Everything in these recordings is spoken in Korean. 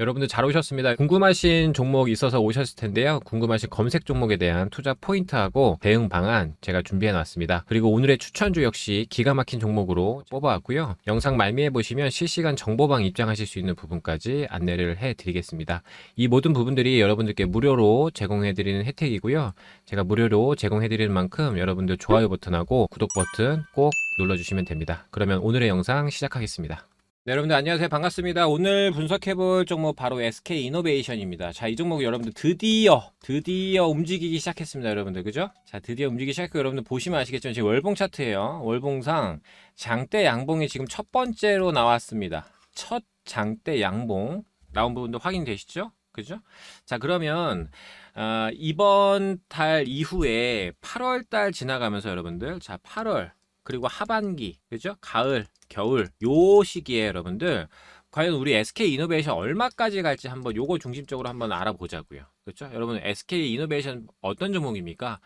여러분들 잘 오셨습니다. 궁금하신 종목 있어서 오셨을 텐데요. 궁금하신 검색 종목에 대한 투자 포인트하고 대응 방안 제가 준비해 놨습니다. 그리고 오늘의 추천주 역시 기가 막힌 종목으로 뽑아왔고요. 영상 말미에 보시면 실시간 정보방 입장하실 수 있는 부분까지 안내를 해 드리겠습니다. 이 모든 부분들이 여러분들께 무료로 제공해 드리는 혜택이고요. 제가 무료로 제공해 드리는 만큼 여러분들 좋아요 버튼하고 구독 버튼 꼭 눌러주시면 됩니다. 그러면 오늘의 영상 시작하겠습니다. 네, 여러분들 안녕하세요. 반갑습니다. 오늘 분석해볼 종목 바로 SK 이노베이션입니다. 자, 이 종목 여러분들 드디어, 드디어 움직이기 시작했습니다. 여러분들, 그죠? 자, 드디어 움직이기 시작했고, 여러분들 보시면 아시겠지만 지금 월봉 차트예요. 월봉상 장대 양봉이 지금 첫 번째로 나왔습니다. 첫 장대 양봉 나온 부분도 확인되시죠? 그죠? 자, 그러면 아, 이번 달 이후에 8월 달 지나가면서 여러분들, 자, 8월 그리고 하반기, 그죠? 가을, 겨울 요 시기에 여러분들 과연 우리 SK 이노베이션 얼마까지 갈지 한번 요거 중심적으로 한번 알아보자고요. 그렇죠? 여러분 SK 이노베이션 어떤 종목입니까?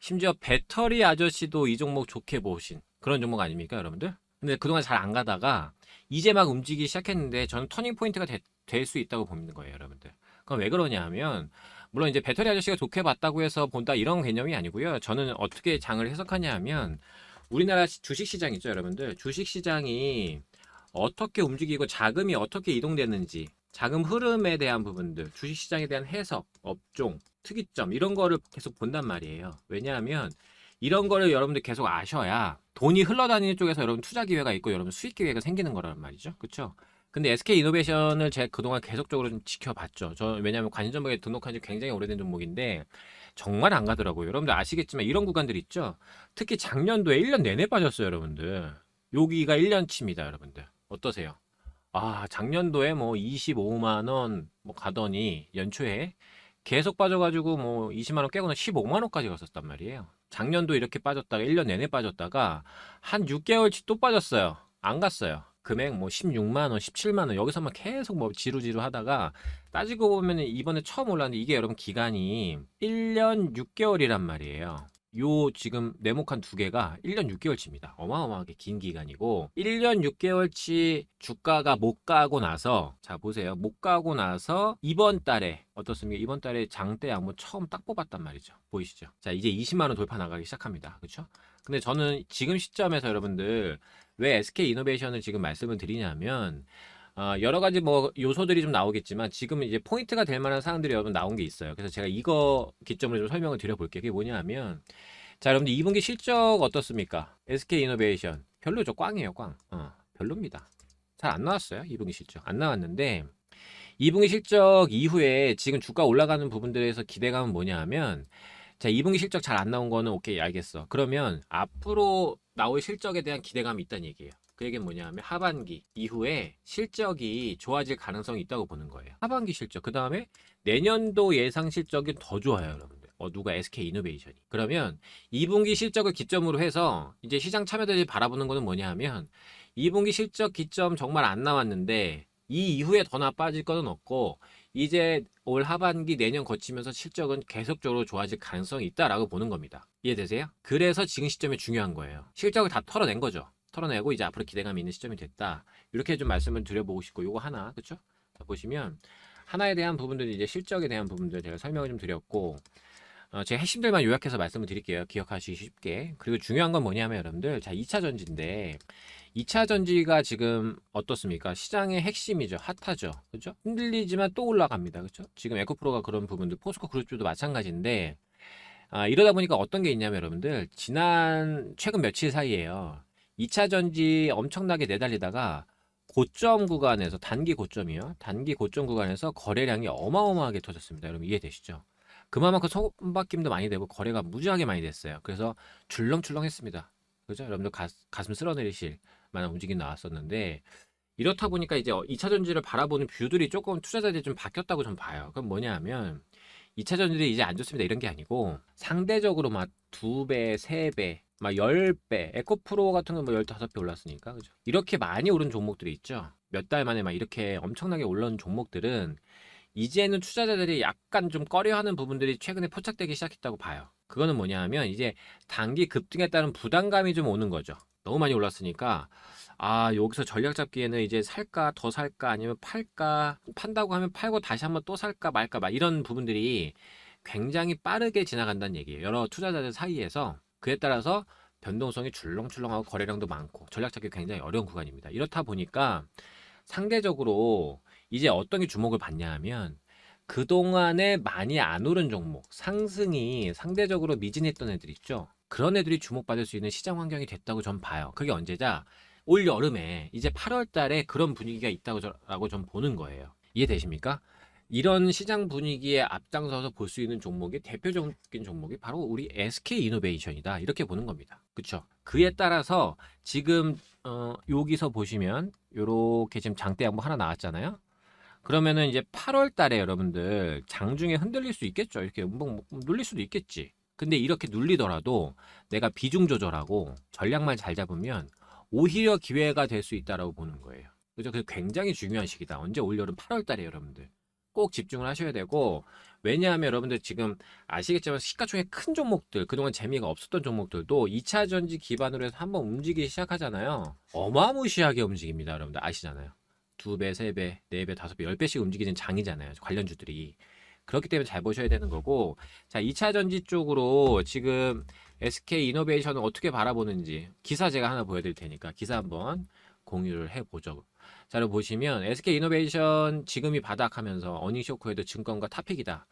심지어 배터리 아저씨도 이 종목 좋게 보신 그런 종목 아닙니까, 여러분들? 근데 그동안 잘 안 가다가 이제 막 움직이기 시작했는데 저는 터닝 포인트가 될 수 있다고 보는 거예요, 여러분들. 그럼 왜 그러냐 하면 물론 이제 배터리 아저씨가 좋게 봤다고 해서 본다 이런 개념이 아니고요. 저는 어떻게 장을 해석하냐 하면 우리나라 시- 주식 시장이죠, 여러분들. 주식 시장이 어떻게 움직이고 자금이 어떻게 이동되는지, 자금 흐름에 대한 부분들, 주식 시장에 대한 해석, 업종, 특이점, 이런 거를 계속 본단 말이에요. 왜냐하면 이런 거를 여러분들 계속 아셔야 돈이 흘러다니는 쪽에서 여러분 투자 기회가 있고 여러분 수익 기회가 생기는 거란 말이죠. 그렇죠? 근데 SK 이노베이션을 제가 그동안 계속적으로 좀 지켜봤죠. 저 왜냐하면 관심 종목에 등록한 지 굉장히 오래된 종목인데 정말 안 가더라고요. 여러분들 아시겠지만 이런 구간들 있죠. 특히 작년도에 1년 내내 빠졌어요, 여러분들. 여기가 1년치입니다, 여러분들. 어떠세요? 아, 작년도에 뭐 25만 원 뭐 가더니 연초에 계속 빠져가지고 뭐 20만 원 깨고는 15만 원까지 갔었단 말이에요. 작년도 이렇게 빠졌다가 1년 내내 빠졌다가 한 6개월치 또 빠졌어요. 안 갔어요. 금액 뭐 16만 원, 17만 원 여기서만 계속 뭐 지루지루 하다가 따지고 보면 이번에 처음 올랐는데 이게 여러분 기간이 1년 6개월이란 말이에요. 요 지금 네모칸 두 개가 1년 6개월치입니다. 어마어마하게 긴 기간이고 1년 6개월치 주가가 못 가고 나서 자 보세요. 못 가고 나서 이번 달에 어떻습니까? 이번 달에 장대 양모 처음 딱 뽑았단 말이죠. 보이시죠? 자 이제 20만 원 돌파 나가기 시작합니다. 그렇죠? 근데 저는 지금 시점에서 여러분들 왜 SK 이노베이션을 지금 말씀을 드리냐면 어, 여러 가지 뭐 요소들이 좀 나오겠지만 지금 이제 포인트가 될 만한 사항들이 여러분 나온 게 있어요. 그래서 제가 이거 기점으로 좀 설명을 드려볼게요. 그게 뭐냐 하면 자 여러분들 2분기 실적 어떻습니까? SK 이노베이션 별로죠. 꽝이에요. 꽝. 어, 별로입니다. 잘 안 나왔어요. 2분기 실적. 안 나왔는데 2분기 실적 이후에 지금 주가 올라가는 부분들에서 기대감은 뭐냐 하면 자 2분기 실적 잘 안 나온 거는 오케이 알겠어. 그러면 앞으로 나올 실적에 대한 기대감이 있다는 얘기예요. 그 얘기는 뭐냐 하면 하반기 이후에 실적이 좋아질 가능성이 있다고 보는 거예요. 하반기 실적. 그 다음에 내년도 예상 실적이 더 좋아요, 여러분들. 어, 누가 SK 이노베이션이. 그러면 2분기 실적을 기점으로 해서 이제 시장 참여자들이 바라보는 거는 뭐냐 하면 2분기 실적 기점 정말 안 나왔는데 이 이후에 더 나빠질 거는 없고 이제 올 하반기 내년 거치면서 실적은 계속적으로 좋아질 가능성이 있다라고 보는 겁니다. 이해되세요? 그래서 지금 시점이 중요한 거예요. 실적을 다 털어낸 거죠. 털어내고 이제 앞으로 기대감이 있는 시점이 됐다. 이렇게 좀 말씀을 드려보고 싶고 요거 하나? 자, 보시면 하나에 대한 부분들이 이제 실적에 대한 부분들 제가 설명을 좀 드렸고 어, 제 핵심들만 요약해서 말씀을 드릴게요. 기억하시기 쉽게. 그리고 중요한 건 뭐냐면 여러분들 자 2차 전지인데 2차 전지가 지금 어떻습니까? 시장의 핵심이죠. 핫하죠. 그죠? 흔들리지만 또 올라갑니다. 그죠? 지금 에코프로가 그런 부분들, 포스코 그룹주도 마찬가지인데, 아, 이러다 보니까 어떤 게 있냐면 여러분들, 지난, 최근 며칠 사이에요. 2차 전지 엄청나게 내달리다가 고점 구간에서, 단기 고점이요. 단기 고점 구간에서 거래량이 어마어마하게 터졌습니다. 여러분 이해되시죠? 그만큼 손바뀜도 많이 되고 거래가 무지하게 많이 됐어요. 그래서 줄렁줄렁했습니다. 그죠? 여러분들 가, 가슴 쓸어내리실 만한 움직임이 나왔었는데 이렇다 보니까 이제 2차 전지를 바라보는 뷰들이 조금 투자자들이 좀 바뀌었다고 좀 봐요. 그럼 뭐냐 하면 2차 전지들이 이제 안 좋습니다 이런 게 아니고 상대적으로 막 2배, 3배, 막 10배, 에코프로 같은 건 뭐 15배 올랐으니까 그죠? 이렇게 많이 오른 종목들이 있죠. 몇 달 만에 막 이렇게 엄청나게 올라온 종목들은 이제는 투자자들이 약간 좀 꺼려하는 부분들이 최근에 포착되기 시작했다고 봐요. 그거는 뭐냐 하면 이제 단기 급등에 따른 부담감이 좀 오는 거죠. 너무 많이 올랐으니까 아, 여기서 전략 잡기에는 이제 살까, 더 살까, 아니면 팔까, 판다고 하면 팔고 다시 한번 또 살까 말까, 막 이런 부분들이 굉장히 빠르게 지나간다는 얘기예요. 여러 투자자들 사이에서 그에 따라서 변동성이 줄렁줄렁하고 거래량도 많고 전략 잡기 굉장히 어려운 구간입니다. 이렇다 보니까 상대적으로 이제 어떤 게 주목을 받냐 하면 그동안에 많이 안 오른 종목, 상승이 상대적으로 미진했던 애들 있죠. 그런 애들이 주목받을 수 있는 시장 환경이 됐다고 전 봐요. 그게 언제자? 올 여름에 이제 8월 달에 그런 분위기가 있다고 라고 좀 보는 거예요. 이해되십니까? 이런 시장 분위기에 앞장서서 볼 수 있는 종목이 대표적인 종목이 바로 우리 SK 이노베이션이다. 이렇게 보는 겁니다. 그쵸? 그에 따라서 지금 어, 여기서 보시면 요렇게 지금 장대 양보 하나 나왔잖아요. 그러면은 이제 8월 달에 여러분들 장중에 흔들릴 수 있겠죠. 이렇게 뭐, 뭐 눌릴 수도 있겠지. 근데 이렇게 눌리더라도 내가 비중 조절하고 전략만 잘 잡으면 오히려 기회가 될 수 있다라고 보는 거예요. 그죠? 그 굉장히 중요한 시기다. 언제 올 여름 8월 달에 여러분들 꼭 집중을 하셔야 되고 왜냐하면 여러분들 지금 아시겠지만 시가총액 큰 종목들 그동안 재미가 없었던 종목들도 2차 전지 기반으로 해서 한번 움직이기 시작하잖아요. 어마무시하게 움직입니다. 여러분들 아시잖아요. 두 배, 세 배, 네 배, 다섯 배, 열 배씩 움직이는 장이잖아요. 관련주들이. 그렇기 때문에 잘 보셔야 되는 거고 자 2차 전지 쪽으로 지금 SK 이노베이션을 어떻게 바라보는지 기사 제가 하나 보여드릴 테니까 기사 한번 공유를 해보죠. 자, 여러분 보시면 SK 이노베이션 지금이 바닥하면서 어닝 쇼크에도 증권가 탑픽이다.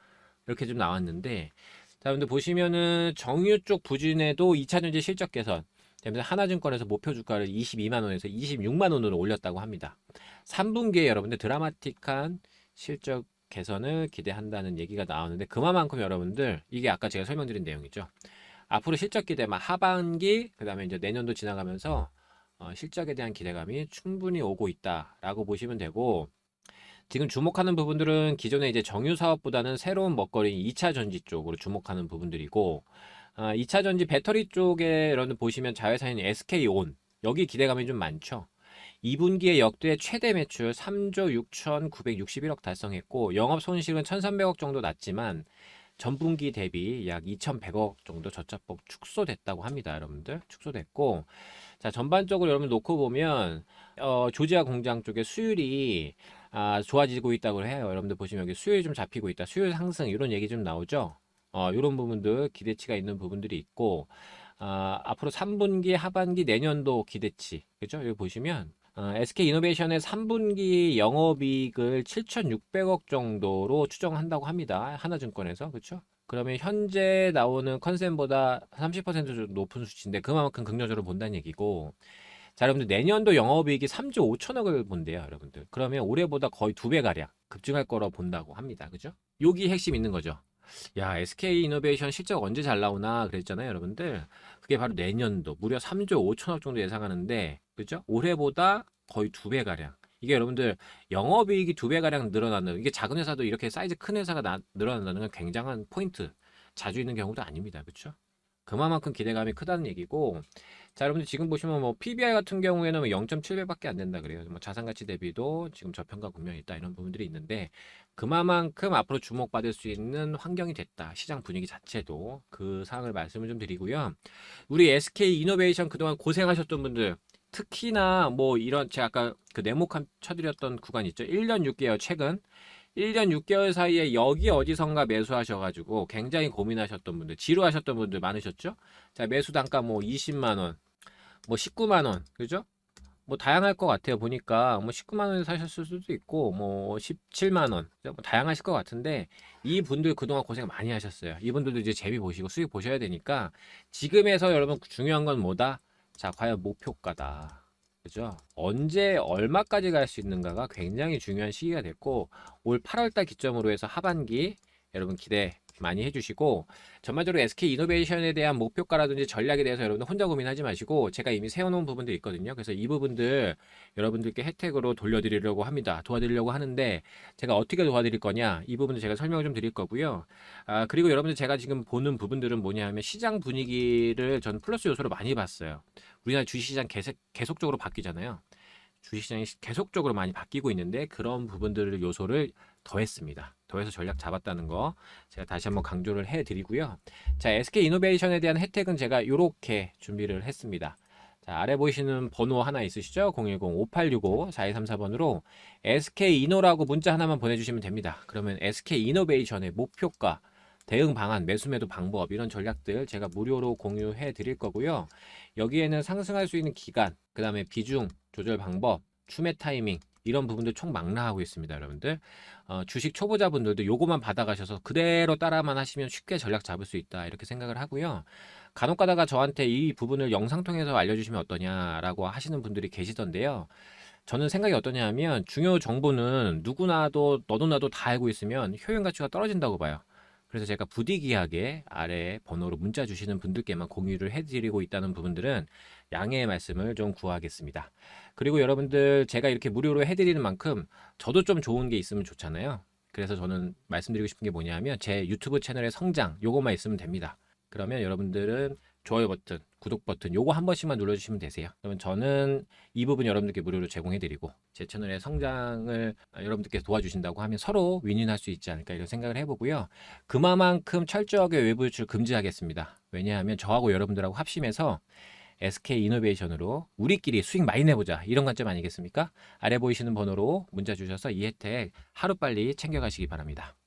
이렇게 좀 나왔는데 자, 여러분들 보시면은 정유 쪽 부진에도 2차 전지 실적 개선 되면서 하나증권에서 목표 주가를 22만 원에서 26만 원으로 올렸다고 합니다. 3분기에 여러분들 드라마틱한 실적 개선을 기대한다는 얘기가 나오는데 그만큼 여러분들 이게 아까 제가 설명드린 내용이죠. 앞으로 실적 기대만 하반기 그다음에 이제 내년도 지나가면서 어, 실적에 대한 기대감이 충분히 오고 있다라고 보시면 되고 지금 주목하는 부분들은 기존의 이제 정유 사업보다는 새로운 먹거리인 2차 전지 쪽으로 주목하는 부분들이고 아, 2차 전지 배터리 쪽에 여러분 보시면 자회사인 SK온 여기 기대감이 좀 많죠. 2분기에 역대 최대 매출 3조 6,961억 달성했고 영업 손실은 1,300억 정도 났지만 전분기 대비 약 2,100억 정도 저차폭 축소됐다고 합니다, 여러분들. 축소됐고 자, 전반적으로 여러분 놓고 보면 어, 조지아 공장 쪽에 수율이 아, 좋아지고 있다고 해요. 여러분들 보시면 여기 수율이 좀 잡히고 있다. 수율 상승 이런 얘기 좀 나오죠. 어, 이런 부분들 기대치가 있는 부분들이 있고 아, 앞으로 3분기 하반기 내년도 기대치 그죠? 여기 보시면 어, SK 이노베이션의 3분기 영업이익을 7,600억 정도로 추정한다고 합니다. 하나증권에서 그렇죠? 그러면 현재 나오는 컨센보다 30% 높은 수치인데 그만큼 긍정적으로 본다는 얘기고 자 여러분들 내년도 영업이익이 3조 5천억을 본대요 여러분들 그러면 올해보다 거의 두 배 가량 급증할 거로 본다고 합니다 그죠 여기 핵심 있는 거죠 야 SK 이노베이션 실적 언제 잘 나오나 그랬잖아요 여러분들. 그게 바로 내년도 무려 3조 5천억 정도 예상하는데 그죠? 올해보다 거의 두 배 가량. 이게 여러분들 영업이익이 두 배 가량 늘어나는 이게 작은 회사도 이렇게 사이즈 큰 회사가 나, 늘어난다는 건 굉장한 포인트. 자주 있는 경우도 아닙니다. 그렇죠 그만큼 기대감이 크다는 얘기고 자 여러분들 지금 보시면 뭐 PBR 같은 경우에는 0.7배밖에 안 된다 그래요. 뭐 자산 가치 대비도 지금 저평가 국면이 있다 이런 부분들이 있는데 그만큼 앞으로 주목받을 수 있는 환경이 됐다. 시장 분위기 자체도 그 사항을 말씀을 좀 드리고요. 우리 SK 이노베이션 그동안 고생하셨던 분들 특히나 뭐 이런 제가 아까 그 네모칸 쳐드렸던 구간 있죠? 1년 6개월 최근 1년 6개월 사이에 여기 어디선가 매수하셔가지고 굉장히 고민하셨던 분들, 지루하셨던 분들 많으셨죠? 자, 매수 단가 뭐 20만원, 뭐 19만원, 그죠? 뭐 다양할 것 같아요. 보니까 뭐 19만 원에 사셨을 수도 있고 뭐 17만 원, 뭐 다양하실 것 같은데 이 분들 그동안 고생 많이 하셨어요. 이분들도 이제 재미 보시고 수익 보셔야 되니까 지금에서 여러분 중요한 건 뭐다? 자, 과연 목표가다. 그죠? 언제 얼마까지 갈 수 있는가가 굉장히 중요한 시기가 됐고 올 8월달 기점으로 해서 하반기 여러분 기대 많이 해주시고 전반적으로 SK 이노베이션에 대한 목표가라든지 전략에 대해서 여러분들 혼자 고민하지 마시고 제가 이미 세워놓은 부분들이 있거든요. 그래서 이 부분들 여러분들께 혜택으로 돌려드리려고 합니다. 도와드리려고 하는데 제가 어떻게 도와드릴 거냐 이 부분도 제가 설명을 좀 드릴 거고요. 아 그리고 여러분들 제가 지금 보는 부분들은 뭐냐면 시장 분위기를 전 플러스 요소로 많이 봤어요. 우리나라 주식시장 계속, 계속적으로 바뀌잖아요. 주식시장이 계속적으로 많이 바뀌고 있는데 그런 부분들을 요소를 더했습니다. 더해서 전략 잡았다는 거 제가 다시 한번 강조를 해드리고요. 자 SK 이노베이션에 대한 혜택은 제가 이렇게 준비를 했습니다. 자, 아래 보이시는 번호 하나 있으시죠? 010-5865-4234번으로 SK이노라고 문자 하나만 보내주시면 됩니다. 그러면 SK이노베이션의 목표가, 대응 방안, 매수 매도 방법 이런 전략들 제가 무료로 공유해 드릴 거고요. 여기에는 상승할 수 있는 기간, 그 다음에 비중 조절 방법, 추매 타이밍 이런 부분들 총 망라하고 있습니다, 여러분들. 어, 주식 초보자분들도 요거만 받아가셔서 그대로 따라만 하시면 쉽게 전략 잡을 수 있다 이렇게 생각을 하고요. 간혹 가다가 저한테 이 부분을 영상 통해서 알려주시면 어떠냐라고 하시는 분들이 계시던데요. 저는 생각이 어떠냐 하면 중요 정보는 누구나도 너도 나도 다 알고 있으면 효용 가치가 떨어진다고 봐요. 그래서 제가 부디기하게 아래 번호로 문자 주시는 분들께만 공유를 해드리고 있다는 부분들은 양해의 말씀을 좀 구하겠습니다. 그리고 여러분들 제가 이렇게 무료로 해드리는 만큼 저도 좀 좋은 게 있으면 좋잖아요. 그래서 저는 말씀드리고 싶은 게 뭐냐 하면 제 유튜브 채널의 성장 요것만 있으면 됩니다. 그러면 여러분들은 좋아요 버튼, 구독 버튼 요거 한 번씩만 눌러주시면 되세요. 그러면 저는 이 부분 여러분들께 무료로 제공해드리고 제 채널의 성장을 여러분들께 도와주신다고 하면 서로 윈윈할 수 있지 않을까 이런 생각을 해보고요. 그만큼 철저하게 외부 유출 금지하겠습니다. 왜냐하면 저하고 여러분들하고 합심해서 SK 이노베이션으로 우리끼리 수익 많이 내보자 이런 관점 아니겠습니까? 아래 보이시는 번호로 문자 주셔서 이 혜택 하루빨리 챙겨가시기 바랍니다.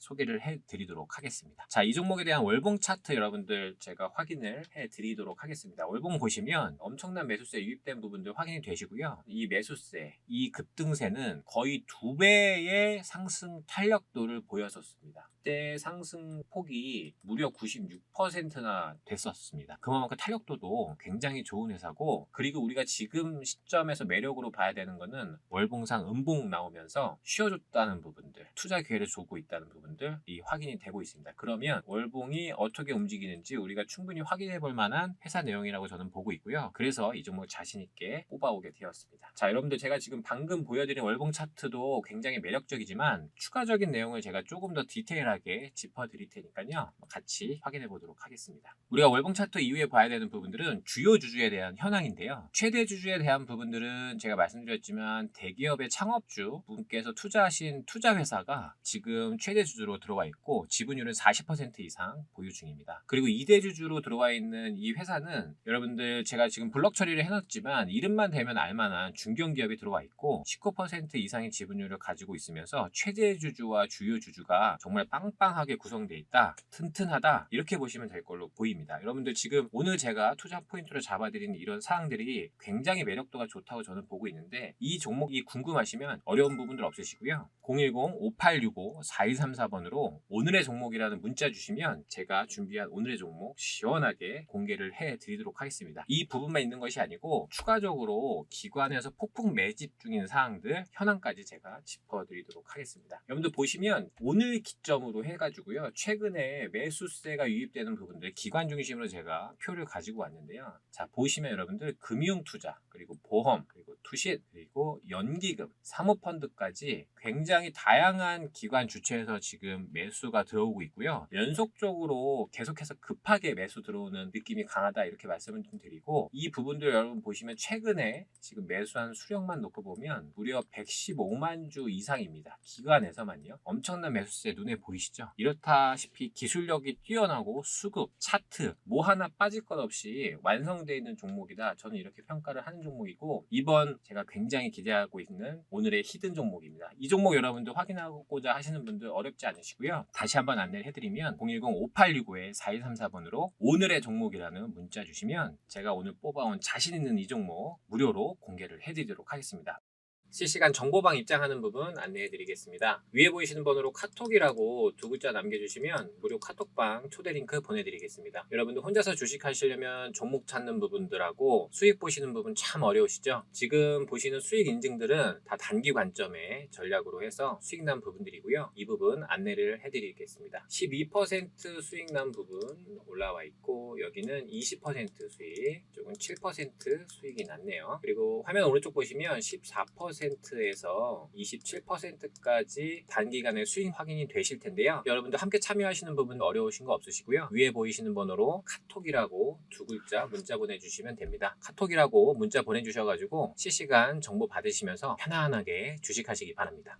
소개를 해드리도록 하겠습니다. 자, 이 종목에 대한 월봉 차트 여러분들 제가 확인을 해드리도록 하겠습니다. 월봉 보시면 엄청난 매수세 유입된 부분들 확인이 되시고요. 이 매수세, 이 급등세는 거의 두 배의 상승 탄력도를 보였었습니다. 그때 상승 폭이 무려 96%나 됐었습니다. 그만큼 탄력도도 굉장히 좋은 회사고 그리고 우리가 지금 시점에서 매력으로 봐야 되는 거는 월봉상 음봉 나오면서 쉬어줬다는 부분들 투자 기회를 주고 있다는 부분 들이 확인이 되고 있습니다. 그러면 월봉이 어떻게 움직이는지 우리가 충분히 확인해 볼 만한 회사 내용이라고 저는 보고 있고요. 그래서 이 종목 자신 있게 뽑아오게 되었습니다. 자, 여러분들 제가 지금 방금 보여드린 월봉 차트도 굉장히 매력적이지만 추가적인 내용을 제가 조금 더 디테일하게 짚어 드릴 테니까요. 같이 확인해 보도록 하겠습니다. 우리가 월봉 차트 이후에 봐야 되는 부분들은 주요 주주에 대한 현황인데요. 최대 주주에 대한 부분들은 제가 말씀드렸지만 대기업의 창업주 분께서 투자하신 투자 회사가 지금 최대 3대 주주로 들어와 있고 지분율은 40% 이상 보유 중입니다. 그리고 2대 주주로 들어와 있는 이 회사는 여러분들 제가 지금 블럭 처리를 해놨지만 이름만 대면 알만한 중견 기업이 들어와 있고 19% 이상의 지분율을 가지고 있으면서 최대 주주와 주요 주주가 정말 빵빵하게 구성되어 있다. 튼튼하다. 이렇게 보시면 될 걸로 보입니다. 여러분들 지금 오늘 제가 투자 포인트로 잡아드린 이런 사항들이 굉장히 매력도가 좋다고 저는 보고 있는데 이 종목이 궁금하시면 어려운 부분들 없으시고요. 010-5865-4234번으로 오늘의 종목이라는 문자 주시면 제가 준비한 오늘의 종목 시원하게 공개를 해 드리도록 하겠습니다. 이 부분만 있는 것이 아니고 추가적으로 기관에서 폭풍 매집 중인 사항들 현황까지 제가 짚어 드리도록 하겠습니다. 여러분들 보시면 오늘 기점으로 해가지고요. 최근에 매수세가 유입되는 부분들 기관 중심으로 제가 표를 가지고 왔는데요. 자 보시면 여러분들 금융 투자 그리고 보험 그리고 투신 그리고 연기금 사모펀드까지 굉장히 다양한 기관 주체에서 지금 매수가 들어오고 있고요. 연속적으로 계속해서 급하게 매수 들어오는 느낌이 강하다 이렇게 말씀을 좀 드리고 이 부분들 여러분 보시면 최근에 지금 매수한 수령만 놓고 보면 무려 115만 주 이상입니다. 기관에서만요. 엄청난 매수세 눈에 보이시죠? 이렇다시피 기술력이 뛰어나고 수급, 차트 뭐 하나 빠질 것 없이 완성되어 있는 종목이다. 저는 이렇게 평가를 하는 종목이고 이번 제가 굉장히 기대하고 있는 오늘의 히든 종목입니다. 이 종목 여러분들 확인하고자 하시는 분들 어렵지 않 으시고요. 다시 한번 안내를 해드리면 010-5865-4234번으로 오늘의 종목이라는 문자 주시면 제가 오늘 뽑아온 자신 있는 이 종목 무료로 공개를 해드리도록 하겠습니다. 실시간 정보방 입장하는 부분 안내해 드리겠습니다. 위에 보이시는 번호로 카톡이라고 두 글자 남겨주시면 무료 카톡방 초대 링크 보내드리겠습니다. 여러분들 혼자서 주식하시려면 종목 찾는 부분들하고 수익 보시는 부분 참 어려우시죠? 지금 보시는 수익 인증들은 다 단기 관점의 전략으로 해서 수익 난 부분들이고요. 이 부분 안내를 해드리겠습니다. 12% 수익 난 부분 올라와 있고 여기는 20% 수익, 이쪽은 7% 수익이 났네요. 그리고 화면 오른쪽 보시면 14% 10%에서 27%까지 단기간에 수익 확인이 되실 텐데요. 여러분들 함께 참여하시는 부분 어려우신 거 없으시고요. 위에 보이시는 번호로 카톡이라고 두 글자 문자 보내주시면 됩니다. 카톡이라고 문자 보내주셔가지고 실시간 정보 받으시면서 편안하게 주식하시기 바랍니다.